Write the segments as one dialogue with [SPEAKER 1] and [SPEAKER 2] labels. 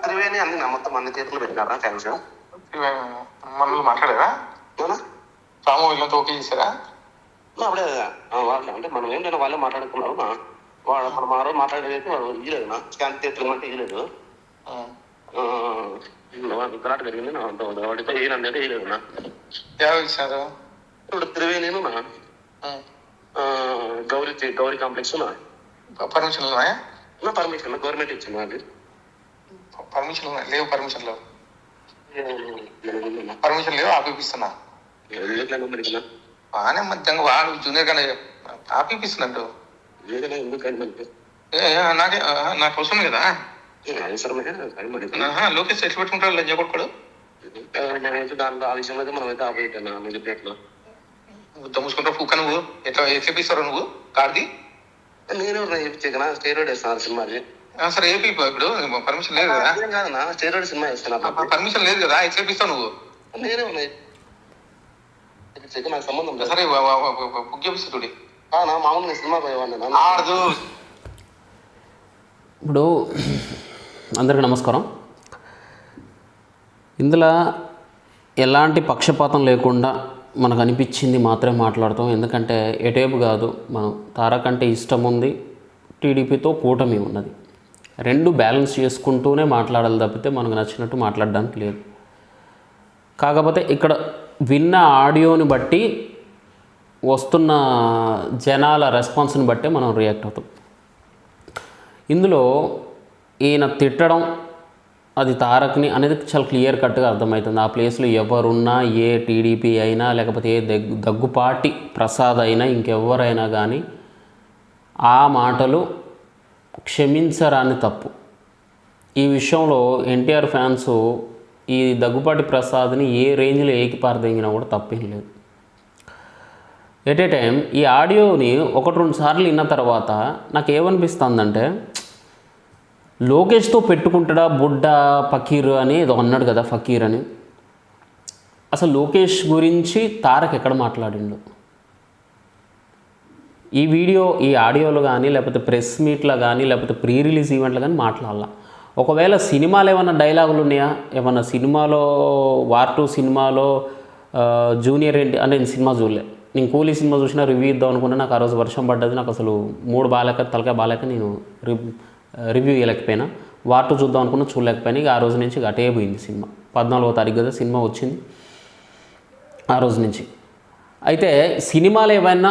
[SPEAKER 1] త్రివేణి అన్ని నా మొత్తం అన్ని తీర్పులు పెట్టినారా? థ్యాంక్స్
[SPEAKER 2] మనల్ని మాట్లాడారా? రాము వీళ్ళతో ఓకే చేశారా?
[SPEAKER 1] అప్పుడే వాళ్ళే అంటే మనం ఏంటంటే వాళ్ళే మాట్లాడుకున్నారు వాడు మనం ఆ రోజు మాట్లాడేది వాడు ఇయ్యలేదు నా స్కాన్ తీర్పులు అంటే ఇయ్యలేదు. గలాట జరిగింది నా వాడితో ఈయనండి అంటే ఇయ్యలేదు నా.
[SPEAKER 2] ఎవరు ఇచ్చారు?
[SPEAKER 1] ఇప్పుడు త్రివేణి గౌరీ గౌరీ కాంప్లెక్స్ నా.
[SPEAKER 2] పర్మిషన్ ఉన్నాయా
[SPEAKER 1] నా పర్మిషన్ గవర్నమెంట్ ఇచ్చింది అది
[SPEAKER 2] పర్మిషన్ లేవు పర్మిషన్ లేవు పర్మిషన్ లేవు ఆపిపిస్తున్నా బాగానే మధ్యంగా వాడు జూనియర్ గానే ఆపిపిస్తున్నట్టు నాకే నాకు అవసరం కదా? లోకేష్ ఎట్లా పెట్టుకుంటాడు కొడుకోడు?
[SPEAKER 1] నేనైతే దాంట్లో ఆ విషయంలో అయితే మనం అయితే ఆపోయిట్టాను మీరు చెప్పినట్లు
[SPEAKER 2] దమ్ముకుంటావు పూక నువ్వు? ఎట్లా ఎట్లా నువ్వు? కార్ది?
[SPEAKER 1] నేను చెప్తే స్టేరోడ్ వేస్తాను సినిమాది
[SPEAKER 2] ఆ, సరే ఏపీ ఇప్పుడు. పర్మిషన్ లేదు కదా.
[SPEAKER 1] అదేం కాదన్నా స్టేరోడ్ సినిమా వేస్తాను
[SPEAKER 2] పర్మిషన్ లేదు కదా ఎట్లా ఇప్పిస్తావు నువ్వు.
[SPEAKER 1] నేనే ఉన్నాయి. నాకు సంబంధం లేదు.
[SPEAKER 2] సరే బుక్ చేపిస్తుంది
[SPEAKER 1] నా మామూలుగా సినిమా పోయేవాడిని
[SPEAKER 2] ఆడదు
[SPEAKER 3] ఇప్పుడు అందరికీ నమస్కారం. ఇందులో ఎలాంటి పక్షపాతం లేకుండా మనకు అనిపించింది మాత్రమే మాట్లాడతాం. ఎందుకంటే ఎటేపు కాదు మనం తారకంటే ఇష్టం ఉంది టీడీపీతో కూటమి ఉన్నది. రెండు బ్యాలెన్స్ చేసుకుంటూనే మాట్లాడాలి తప్పితే మనకు నచ్చినట్టు మాట్లాడడానికి లేదు. కాకపోతే ఇక్కడ విన్న ఆడియోని బట్టి వస్తున్న జనాల రెస్పాన్స్ని బట్టే మనం రియాక్ట్ అవుతాం. ఇందులో ఈయన తిట్టడం అది తారక్ని అనేది చాలా క్లియర్ కట్గా అర్థమవుతుంది. ఆ ప్లేస్లో ఎవరున్నా ఏ టీడీపీ అయినా లేకపోతే ఏ దగ్గు దగ్గుపాటి ప్రసాద్ అయినా ఇంకెవరైనా కానీ ఆ మాటలు క్షమించరాని తప్పు. ఈ విషయంలో ఎన్టీఆర్ ఫ్యాన్స్ ఈ దగ్గుపాటి ప్రసాద్ని ఏ రేంజ్లో ఏకిపారదెంగినా కూడా తప్పేం లేదు. ఎట్ ఏ టైం ఈ ఆడియోని ఒకటి రెండు సార్లు విన్న తర్వాత నాకు ఏమనిపిస్తుందంటే లోకేష్తో పెట్టుకుంటాడా బుడ్డ ఫకీర్ అని ఏదో అన్నాడు కదా ఫకీర్ అని. అసలు లోకేష్ గురించి తారక్ ఎక్కడ మాట్లాడిండు? ఈ వీడియో ఈ ఆడియోలో కానీ లేకపోతే ప్రెస్ మీట్లో కానీ లేకపోతే ప్రీ రిలీజ్ ఈవెంట్లో కానీ మాట్లాడాల. ఒకవేళ సినిమాలో ఏమైనా డైలాగులు ఉన్నాయా? ఏమన్నా సినిమాలో వార్ టూ సినిమాలో జూనియర్ ఏంటి? అంటే నేను సినిమా చూడలే. నేను కూలీ సినిమా చూసినా రివ్యూ ఇద్దాం అనుకున్నా నాకు ఆ రోజు వర్షం పడ్డది నాకు అసలు మూడు బాలేక తలకాయ బాలేక నేను రివ్ రివ్యూ ఇవ్వలేకపోయినా వార్ టూ చూద్దాం అనుకున్నా చూడలేకపోయినా ఇక ఆ రోజు నుంచి ఇక అటే పోయింది సినిమా. పద్నాలుగో తారీఖు కదా సినిమా వచ్చింది ఆ రోజు నుంచి. అయితే సినిమాలు ఏమైనా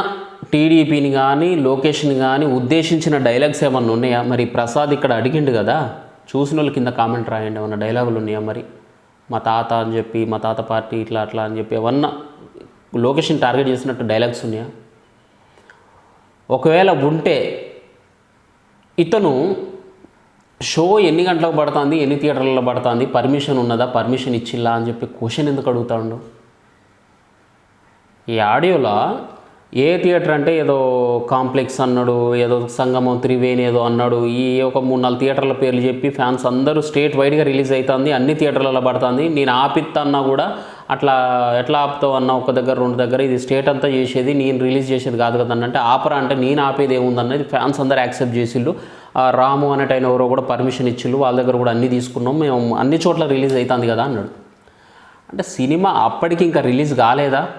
[SPEAKER 3] టీడీపీని కానీ లోకేష్ని కానీ ఉద్దేశించిన డైలాగ్స్ ఏమన్నా ఉన్నాయా? మరి ప్రసాద్ ఇక్కడ అడిగిండు కదా చూసిన వాళ్ళు కింద కామెంట్ రాయండి ఏమన్నా డైలాగులు ఉన్నాయా మరి? మా తాత అని చెప్పి మా తాత పార్టీ ఇట్లా అట్లా అని చెప్పి ఏమన్నా లోకేష్ని టార్గెట్ చేసినట్టు డైలాగ్స్ ఉన్నాయా? ఒకవేళ ఉంటే ఇతను షో ఎన్ని గంటలకు పడుతుంది? ఎన్ని థియేటర్లలో పడుతుంది? పర్మిషన్ ఉన్నదా? పర్మిషన్ ఇచ్చిల్లా అని చెప్పి క్వశ్చన్ ఎందుకు అడుగుతాడు? ఈ ఆడియోలో ఏ థియేటర్ అంటే ఏదో కాంప్లెక్స్ అన్నాడు ఏదో సంగమం త్రివేణి ఏదో అన్నాడు ఈ ఒక మూడు నాలుగు థియేటర్ల పేర్లు చెప్పి ఫ్యాన్స్ అందరూ స్టేట్ వైడ్గా రిలీజ్ అవుతుంది అన్ని థియేటర్లలో పడుతుంది. నేను ఆపిత్తా అన్నా కూడా అట్లా ఎట్లా ఆపుతావు అన్న ఒక దగ్గర రెండు దగ్గర ఇది స్టేట్ అంతా చేసేది నేను రిలీజ్ చేసేది కాదు కదా అన్న. అంటే ఆపరా అంటే నేను ఆపేది ఏముందన్నది ఫ్యాన్స్ అందరూ యాక్సెప్ట్ చేసిళ్ళు రాము అనేటైన ఎవరో కూడా పర్మిషన్ ఇచ్చిళ్ళు వాళ్ళ దగ్గర కూడా అన్నీ తీసుకున్నాం మేము అన్ని చోట్ల రిలీజ్ అవుతుంది కదా అన్నాడు. అంటే సినిమా అప్పటికి ఇంకా రిలీజ్ కాలేదా?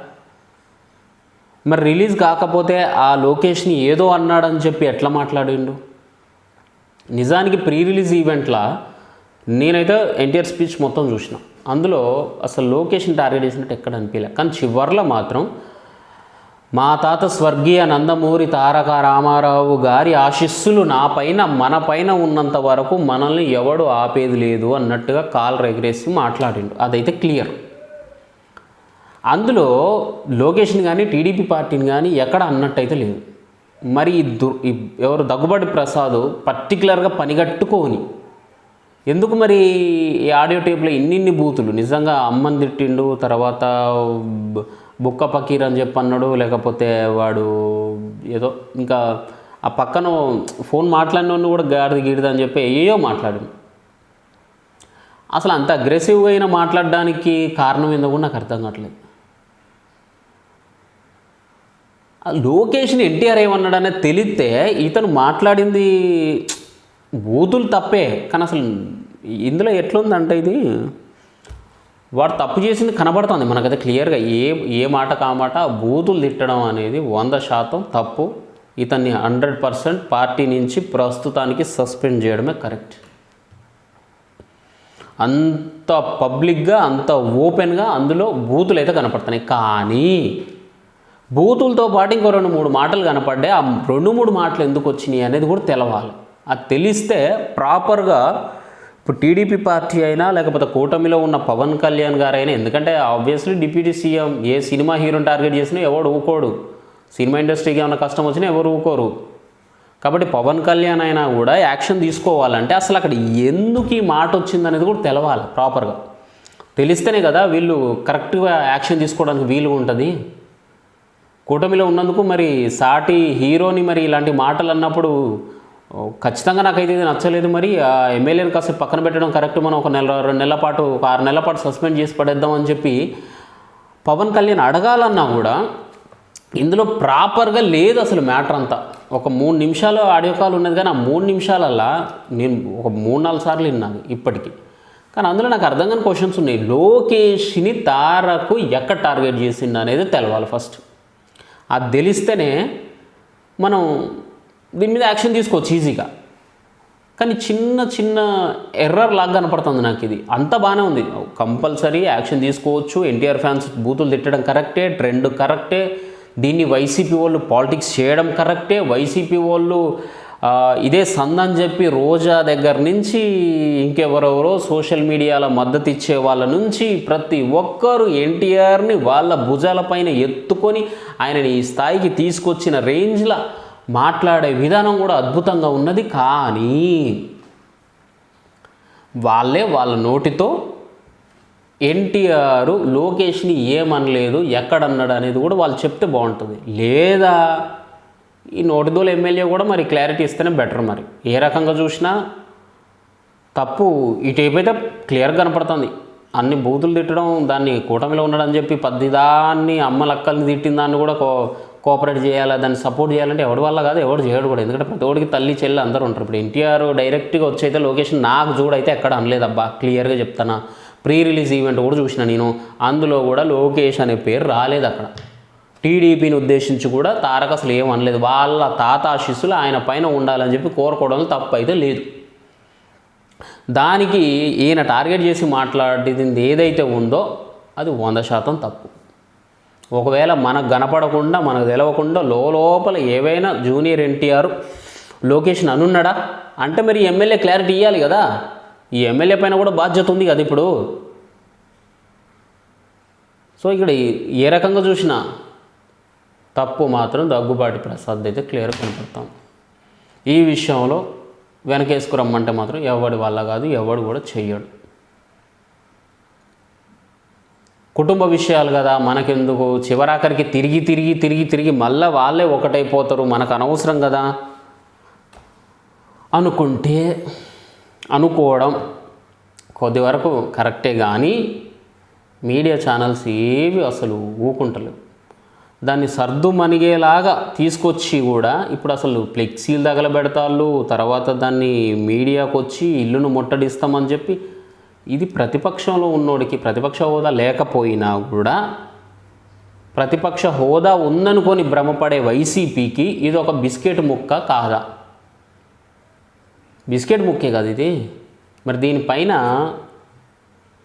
[SPEAKER 3] మరి రిలీజ్ కాకపోతే ఆ లోకేష్ని ఏదో అన్నాడని చెప్పి ఎట్లా మాట్లాడిండు? నిజానికి ప్రీ రిలీజ్ ఈవెంట్లా నేనైతే ఎన్టీఆర్ స్పీచ్ మొత్తం చూసిన. అందులో అసలు లోకేష్ని టార్గెట్ చేసినట్టు ఎక్కడ అనిపించలే కానీ చివర్లో మాత్రం మా తాత స్వర్గీయ నందమూరి తారక రామారావు గారి ఆశీస్సులు నా పైన మన పైన ఉన్నంత వరకు మనల్ని ఎవడు ఆపేది లేదు అన్నట్టుగా కాల్ రెగరేసి మాట్లాడిండు. అదైతే క్లియర్. అందులో లోకేష్ని కానీ టీడీపీ పార్టీని కానీ ఎక్కడ అన్నట్టయితే లేదు. మరి ఎవరు దగ్గుబాటి ప్రసాద్ పర్టికులర్గా పనిగట్టుకోని ఎందుకు మరి ఈ ఆడియో టేప్లో ఇన్నిన్ని బూతులు? నిజంగా అమ్మని తిట్టిండు తర్వాత బుక్క పకీర్ అని చెప్పి అన్నాడు లేకపోతే వాడు ఏదో ఇంకా ఆ పక్కన ఫోన్ మాట్లాడిన కూడా గాడిది గీడిద అని చెప్పి ఏయో మాట్లాడిండు అసలు అంత అగ్రెసివ్గా అయినా మాట్లాడడానికి కారణం ఏందో కూడా నాకు అర్థం కావట్లేదు. లోకేష్ని ఎన్టీఆర్ ఏమన్నాడు అనేది తెలిస్తే ఇతను మాట్లాడింది బూతులు తప్పే కానీ అసలు ఇందులో ఎట్లుందంటే ఇది? వాడు తప్పు చేసింది కనబడుతుంది. మనకైతే క్లియర్గా ఏ ఏ మాట కామాట బూతులు తిట్టడం అనేది వంద శాతం తప్పు. ఇతన్ని హండ్రెడ్ పర్సెంట్ పార్టీ నుంచి ప్రస్తుతానికి సస్పెండ్ చేయడమే కరెక్ట్. అంత పబ్లిక్గా అంత ఓపెన్గా అందులో బూతులు అయితే కనపడుతున్నాయి. కానీ బూతులతో పాటు ఇంకో రెండు మూడు మాటలు కనపడ్డాయి ఆ రెండు మూడు మాటలు ఎందుకు వచ్చినాయి అనేది కూడా తెలవాలి. అది తెలిస్తే ప్రాపర్గా ఇప్పుడు టీడీపీ పార్టీ అయినా లేకపోతే కూటమిలో ఉన్న పవన్ కళ్యాణ్ గారైనా ఎందుకంటే ఆబ్వియస్లీ డిప్యూటీ సీఎం ఏ సినిమా హీరోని టార్గెట్ చేసినా ఎవడు ఊకోడు. సినిమా ఇండస్ట్రీకి ఏమైనా కష్టం వచ్చినా ఎవరు ఊకోరు. కాబట్టి పవన్ కళ్యాణ్ అయినా కూడా యాక్షన్ తీసుకోవాలంటే అసలు అక్కడ ఎందుకు ఈ మాట వచ్చిందనేది కూడా తెలవాలి ప్రాపర్గా. తెలిస్తేనే కదా వీళ్ళు కరెక్ట్గా యాక్షన్ తీసుకోవడానికి వీలుగా ఉంటుంది. కూటమిలో ఉన్నందుకు మరి సాటి హీరోని మరి ఇలాంటి మాటలు అన్నప్పుడు ఖచ్చితంగా నాకైతే ఇది నచ్చలేదు మరి. ఆ ఎమ్మెల్యేని కాసేపు పక్కన పెట్టడం కరెక్ట్. మనం ఒక నెల రెండు నెలల పాటు ఒక ఆరు నెలల పాటు సస్పెండ్ చేసి పడేద్దాం అని చెప్పి పవన్ కళ్యాణ్ అడగాలన్నా కూడా ఇందులో ప్రాపర్గా లేదు అసలు మ్యాటర్ అంతా. ఒక మూడు నిమిషాలు ఆడియో కాల్ ఉన్నది కానీ ఆ మూడు నిమిషాలల్లా నేను ఒక మూడు నాలుగు సార్లు విన్నాను ఇప్పటికీ. కానీ అందులో నాకు అర్థం కాని క్వశ్చన్స్ ఉన్నాయి. లోకేష్ని తారకు ఎక్కడ టార్గెట్ చేసిండు అనేది తెలవాలి ఫస్ట్ అది తెలిస్తేనే మనం దీని మీద యాక్షన్ తీసుకోవచ్చు ఈజీగా. కానీ చిన్న చిన్న ఎర్రర్ లాగా కనపడుతుంది నాకు ఇది. అంతా బాగానే ఉంది. కంపల్సరీ యాక్షన్ తీసుకోవచ్చు. ఎన్టీఆర్ ఫ్యాన్స్ బూతులు తిట్టడం కరెక్టే ట్రెండ్ కరెక్టే. దీన్ని వైసీపీ వాళ్ళు పాలిటిక్స్ చేయడం కరెక్టే. వైసీపీ వాళ్ళు ఇదే సందని చెప్పి రోజా దగ్గర నుంచి ఇంకెవరెవరో సోషల్ మీడియాలో మద్దతు ఇచ్చే వాళ్ళ నుంచి ప్రతి ఒక్కరు ఎన్టీఆర్ని వాళ్ళ భుజాలపైన ఎత్తుకొని ఆయనని ఈ స్థాయికి తీసుకొచ్చిన రేంజ్లో మాట్లాడే విధానం కూడా అద్భుతంగా ఉన్నది కానీ వాళ్ళే వాళ్ళ నోటితో ఎన్టీఆర్ లోకేష్ని ఏమనలేదు ఎక్కడన్నాడు అనేది కూడా వాళ్ళు చెప్తే బాగుంటుంది. లేదా ఈ నోటిదోల ఎమ్మెల్యే కూడా మరి క్లారిటీ ఇస్తేనే బెటర్ మరి. ఏ రకంగా చూసినా తప్పు ఇటువైపు అయితే క్లియర్ కనపడుతుంది. అన్ని బూతులు తిట్టడం దాన్ని కూటమిలో ఉన్నాడని చెప్పి పద్దిదాన్ని అమ్మలక్కల్ని తిట్టిన దాన్ని కూడా కో కోఆపరేట్ చేయాలా దాన్ని సపోర్ట్ చేయాలంటే ఎవడి వల్ల కాదు ఎవడు చేయడు కూడా. ఎందుకంటే ప్రతి ఒడికి తల్లి చెల్లి అందరూ ఉంటారు. ఇప్పుడు ఎన్టీఆర్ డైరెక్ట్గా వచ్చి అయితే లొకేషన్ నాకు చూడైతే ఎక్కడ అనలేదబ్బా క్లియర్గా చెప్తానా? ప్రీ రిలీజ్ ఈవెంట్ కూడా చూసిన నేను. అందులో కూడా లోకేష్ అనే పేరు రాలేదు అక్కడ. టీడీపీని ఉద్దేశించి కూడా తారక అసలు ఏం అనలేదు. వాళ్ళ తాత ఆశీస్సులు ఆయన పైన ఉండాలని చెప్పి కోరుకోవడం తప్పు అయితే లేదు. దానికి ఈయన టార్గెట్ చేసి మాట్లాడింది ఏదైతే ఉందో అది వంద శాతం తప్పు. ఒకవేళ మనకు కనపడకుండా మనకు తెలవకుండా లోపల ఏవైనా జూనియర్ ఎన్టీఆర్ లొకేషన్ అనున్నాడా అంటే మరి ఎమ్మెల్యే క్లారిటీ ఇవ్వాలి కదా. ఈ ఎమ్మెల్యే పైన కూడా బాధ్యత ఉంది కదా ఇప్పుడు. సో ఇక్కడ ఏ రకంగా చూసినా తప్పు మాత్రం దగ్గుబాటి ప్రసాద్ అయితే క్లియర్ కనపడతాం. ఈ విషయంలో వెనకేసుకురమ్మంటే మాత్రం ఎవడి వల్ల కాదు ఎవడు కూడా చెయ్యడు. కుటుంబ విషయాలు కదా మనకెందుకు? చివరాఖరికి తిరిగి తిరిగి తిరిగి తిరిగి మళ్ళీ వాళ్ళే ఒకటైపోతారు మనకు అనవసరం కదా. అనుకుంటే అనుకోవడం కొద్ది వరకు కరెక్టే కానీ మీడియా ఛానల్స్ ఏవి అసలు ఊకుంటలేవు. దాన్ని సర్దు మనిగేలాగా తీసుకొచ్చి కూడా ఇప్పుడు అసలు ఫ్లెక్సీలు తగలబెడతాళ్ళు తర్వాత దాన్ని మీడియాకు వచ్చి ఇల్లును ముట్టడిస్తామని చెప్పి ఇది ప్రతిపక్షంలో ఉన్నోడికి ప్రతిపక్ష హోదా లేకపోయినా కూడా ప్రతిపక్ష హోదా ఉందనుకొని భ్రమపడే వైసీపీకి ఇది ఒక బిస్కెట్ ముక్క కాదా? బిస్కెట్ ముక్కే కదా ఇది. మరి దీనిపైన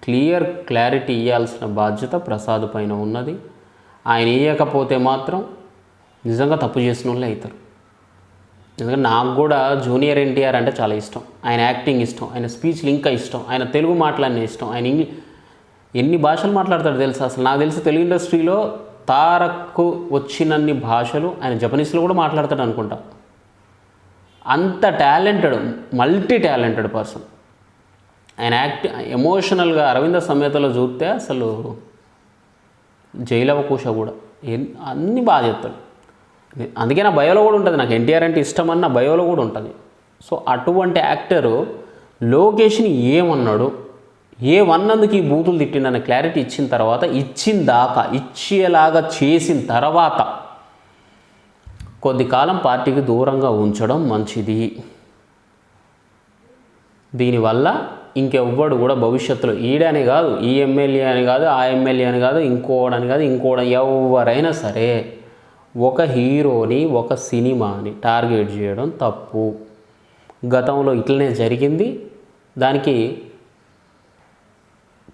[SPEAKER 3] క్లియర్ క్లారిటీ ఇవ్వాల్సిన బాధ్యత ప్రసాద్ పైన ఉన్నది. ఆయన ఇవ్వకపోతే మాత్రం నిజంగా తప్పు చేసిన వాళ్ళే అవుతారు. ఎందుకంటే నాకు కూడా జూనియర్ ఎన్టీఆర్ అంటే చాలా ఇష్టం. ఆయన యాక్టింగ్ ఇష్టం ఆయన స్పీచ్లు ఇంకా ఇష్టం ఆయన తెలుగు మాట్లాడిన ఇష్టం ఆయన ఇంగ్లీష్ ఎన్ని భాషలు మాట్లాడతాడు తెలుసు? అసలు నాకు తెలిసి తెలుగు ఇండస్ట్రీలో తారక్కు వచ్చినన్ని భాషలు ఆయన జపనీస్లో కూడా మాట్లాడతాడు అనుకుంటా. అంత టాలెంటెడ్ మల్టీ టాలెంటెడ్ పర్సన్. ఆయన యాక్ట్ ఎమోషనల్గా అరవింద సమేతలో చూస్తే అసలు జైలవకుశ కూడా. ఎన్ అన్ని బాగా చెప్తాడు అందుకే నా బయోలో కూడా ఉంటుంది. నాకు ఎన్టీఆర్ అంటే ఇష్టం అన్న బయోలో కూడా ఉంటుంది. సో అటువంటి యాక్టరు లోకేష్ని ఏమన్నాడు? ఏమన్నందుకు ఈ బూతులు తిట్టిండన్న క్లారిటీ ఇచ్చిన తర్వాత ఇచ్చిన దాకా ఇచ్చేలాగా చేసిన తర్వాత కొద్ది కాలం పార్టీకి దూరంగా ఉంచడం మంచిది. దీనివల్ల ఇంకెవ్వడు కూడా భవిష్యత్తులో ఈడని కాదు ఈ ఎమ్మెల్యే అని కాదు ఆ ఎమ్మెల్యే అని కాదు ఇంకోడని కాదు ఇంకోడని ఎవరైనా సరే ఒక హీరోని ఒక సినిమాని టార్గెట్ చేయడం తప్పు. గతంలో ఇట్లనే జరిగింది. దానికి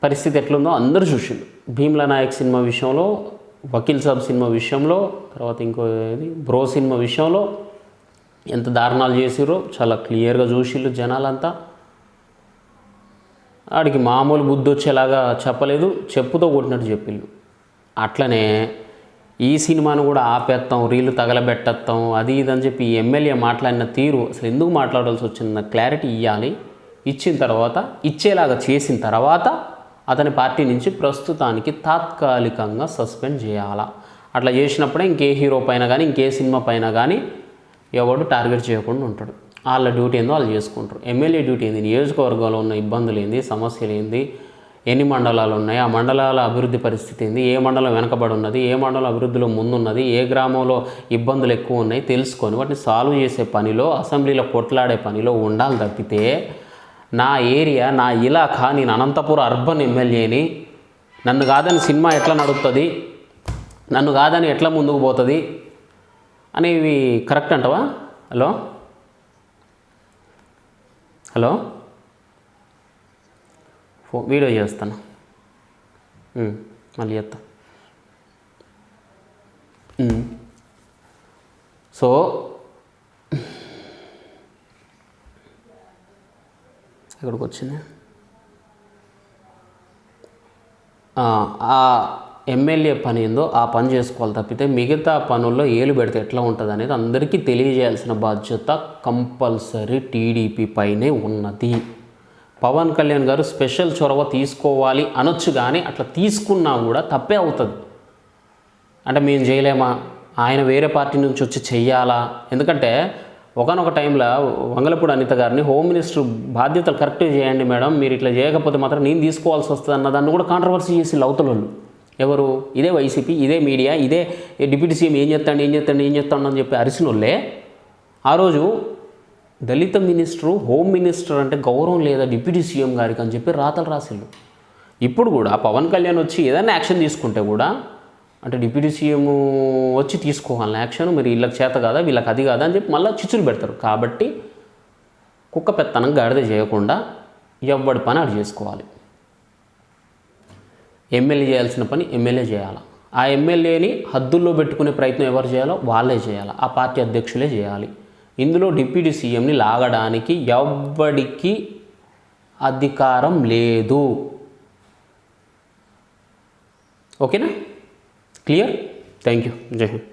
[SPEAKER 3] పరిస్థితి ఎట్లుందో అందరూ చూసిండు భీమ్లా నాయక్ సినిమా విషయంలో వకీల్ సాబ్ సినిమా విషయంలో తర్వాత ఇంకో ఇది బ్రో సినిమా విషయంలో ఎంత దారుణాలు చేసిరో చాలా క్లియర్గా చూసిళ్ళు జనాలంతా. ఆడికి మామూలు బుద్ధి వచ్చేలాగా చెప్పలేదు చెప్పుతో కొట్టినట్టు చెప్పిళ్ళు. అట్లనే ఈ సినిమాను కూడా ఆపేస్తాం రీలు తగలబెట్టేస్తాం అది ఇది అని చెప్పి ఎమ్మెల్యే మాట్లాడిన తీరు అసలు ఎందుకు మాట్లాడాల్సి వచ్చిందన్న క్లారిటీ ఇవ్వాలి ఇచ్చిన తర్వాత ఇచ్చేలాగా చేసిన తర్వాత అతని పార్టీ నుంచి ప్రస్తుతానికి తాత్కాలికంగా సస్పెండ్ చేయాలా. అట్లా చేసినప్పుడే ఇంకే హీరో పైన కానీ ఇంకే సినిమా పైన కానీ ఎవడు టార్గెట్ చేయకుండా ఉంటాడు. వాళ్ళ డ్యూటీ ఏందో వాళ్ళు చేసుకుంటారు. ఎమ్మెల్యే డ్యూటీ ఏంది? నియోజకవర్గంలో ఉన్న ఇబ్బందులు ఏంది? సమస్యలు ఏంది? ఎన్ని మండలాలు ఉన్నాయి? ఆ మండలాల అభివృద్ధి పరిస్థితి ఏంది? ఏ మండలం వెనకబడి ఉన్నది? ఏ మండలం అభివృద్ధిలో ముందున్నది? ఏ గ్రామంలో ఇబ్బందులు ఎక్కువ ఉన్నాయి? తెలుసుకొని వాటిని సాల్వ్ చేసే పనిలో అసెంబ్లీలో కొట్లాడే పనిలో ఉండాలి తప్పితే నా ఏరియా నా ఇలాఖా నేను అనంతపురం అర్బన్ ఎమ్మెల్యేని నన్ను కాదని సినిమా ఎట్లా నడుస్తుంది నన్ను కాదని ఎట్లా ముందుకు పోతుంది? అనేవి కరెక్ట్ అంటవా? హలో? హలో? వీడియో చేస్తాను. మళ్ళీ చేస్తా. సో ఇక్కడికి వచ్చింది? ఆ, ఆ ఎమ్మెల్యే పని ఏందో ఆ పని చేసుకోవాలి తప్పితే మిగతా పనుల్లో ఏలు పెడితే ఎట్లా ఉంటుంది అనేది అందరికీ తెలియజేయాల్సిన బాధ్యత కంపల్సరీ టీడీపీ పైనే ఉన్నది. పవన్ కళ్యాణ్ గారు స్పెషల్ చొరవ తీసుకోవాలి అనొచ్చు కానీ అట్లా తీసుకున్నా కూడా తప్పే అవుతుంది. అంటే మేము చేయలేమా? ఆయన వేరే పార్టీ నుంచి వచ్చి చెయ్యాలా? ఎందుకంటే ఒకనొక టైంలో వంగలపూడి అనిత గారిని హోమ్ మినిస్టర్ బాధ్యతలు కరెక్ట్గా చేయండి మేడం మీరు ఇట్లా చేయకపోతే మాత్రం నేను తీసుకోవాల్సి వస్తుంది అన్న దాన్ని కూడా కాంట్రవర్సీ చేసి అవతల ఎవరు? ఇదే వైసీపీ ఇదే మీడియా ఇదే డిప్యూటీ సీఎం ఏం చేస్తాడు ఏం చేస్తాడు ఏం చేస్తాడు అని చెప్పి అరిసినోళ్ళే. ఆ రోజు దళిత మినిస్టరు హోమ్ మినిస్టర్ అంటే గౌరవం లేదా డిప్యూటీ సీఎం గారికి అని చెప్పి రాతలు రాసిళ్ళు. ఇప్పుడు కూడా పవన్ కళ్యాణ్ వచ్చి ఏదైనా యాక్షన్ తీసుకుంటే కూడా అంటే డిప్యూటీ సీఎం వచ్చి తీసుకోవాలి యాక్షన్ మరి వీళ్ళకి చేత కాదా వీళ్ళకి అది కాదా అని చెప్పి మళ్ళీ చిచ్చులు పెడతారు. కాబట్టి కుక్క పెత్తనం గాడిద చేయకుండా ఎవ్వడి పని అటు చేసుకోవాలి. ఎమ్మెల్యే చేయాల్సిన పని ఎమ్మెల్యే చేయాలి. ఆ ఎమ్మెల్యేని హద్దుల్లో పెట్టుకునే ప్రయత్నం ఎవరు చేయాలో వాళ్ళే చేయాలి. ఆ పార్టీ అధ్యక్షులే చేయాలి. ఇందులో డిప్యూటీ సీఎంని లాగడానికి ఎవ్వడికి అధికారం లేదు. ఓకేనా? క్లియర్? థ్యాంక్ యూ జై హింద్.